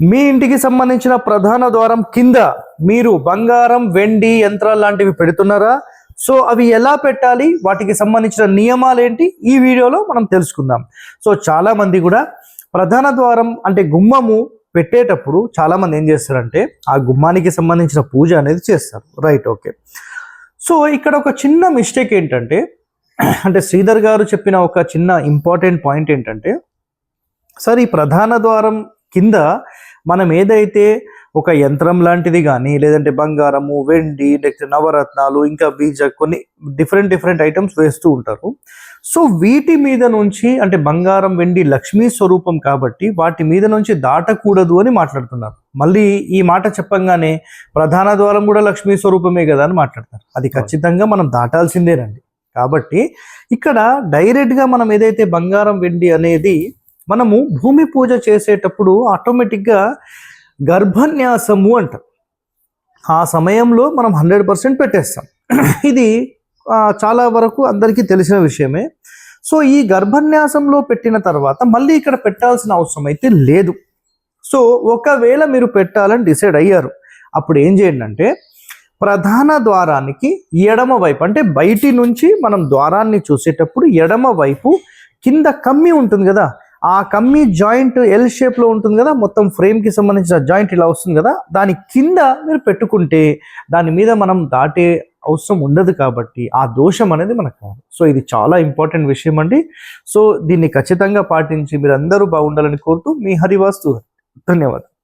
మీ ఇంటికి సంబంధించిన ప్రధాన ద్వారం కింద మీరు బంగారం వెండి యంత్రాలు లాంటివి పెడుతున్నారా? సో అవి ఎలా పెట్టాలి? వాటికి సంబంధించిన నియమాలు ఏంటి ఈ వీడియోలో మనం తెలుసుకుందాం. సో చాలామంది కూడా ప్రధాన ద్వారం అంటే గుమ్మము పెట్టేటప్పుడు చాలామంది ఏం చేస్తారంటే ఆ గుమ్మానికి సంబంధించిన పూజ అనేది చేస్తారు. Right okay. సో ఇక్కడ ఒక చిన్న మిస్టేక్ ఏంటంటే అంటే శ్రీధర్ గారు చెప్పిన ఒక చిన్న ఇంపార్టెంట్ పాయింట్ ఏంటంటే సార్ ఈ ప్రధాన ద్వారం కింద మనం ఏదైతే ఒక యంత్రం లాంటిది కానీ లేదంటే బంగారము వెండి లేకపోతే నవరత్నాలు ఇంకా బీజ కొన్ని డిఫరెంట్ డిఫరెంట్ ఐటమ్స్ వేస్తూ ఉంటారు. సో వీటి మీద నుంచి అంటే బంగారం వెండి లక్ష్మీ స్వరూపం కాబట్టి వాటి మీద నుంచి దాటకూడదు అని మాట్లాడుతున్నారు. మళ్ళీ ఈ మాట చెప్పంగానే ప్రధాన ద్వారం కూడా లక్ష్మీ స్వరూపమే కదా అని మాట్లాడతారు అది ఖచ్చితంగా మనం దాటాల్సిందేనండి. కాబట్టి ఇక్కడ డైరెక్ట్గా మనం ఏదైతే బంగారం వెండి అనేది మనము భూమి పూజ చేసేటప్పుడు ఆటోమేటిక్గా గర్భన్యాసము అంట. ఆ సమయంలో మనం హండ్రెడ్ పర్సెంట్ పెట్టేస్తాం. ఇది చాలా వరకు అందరికీ తెలిసిన విషయమే. సో ఈ గర్భన్యాసంలో పెట్టిన తర్వాత మళ్ళీ ఇక్కడ పెట్టాల్సిన అవసరం అయితే లేదు. సో ఒకవేళ మీరు పెట్టాలని డిసైడ్ అయ్యారు అప్పుడు ఏం చేయండి అంటే ప్రధాన ద్వారానికి ఎడమ వైపు అంటే బయటి నుంచి మనం ద్వారాన్ని చూసేటప్పుడు ఎడమ వైపు కింద కమ్మి ఉంటుంది కదా ఆ కమ్మి జాయింట్ ఎల్ షేప్లో ఉంటుంది కదా మొత్తం ఫ్రేమ్కి సంబంధించిన జాయింట్ ఇలా వస్తుంది కదా దాని కింద మీరు పెట్టుకుంటే దాని మీద మనం దాటే అవసరం ఉండదు కాబట్టి ఆ దోషం అనేది మనకు కాదు సో ఇది చాలా ఇంపార్టెంట్ విషయం అండి. సో దీన్ని ఖచ్చితంగా పాటించి మీరు అందరూ బాగుండాలని కోరుతూ మీ హరివాస్తు. ధన్యవాదాలు.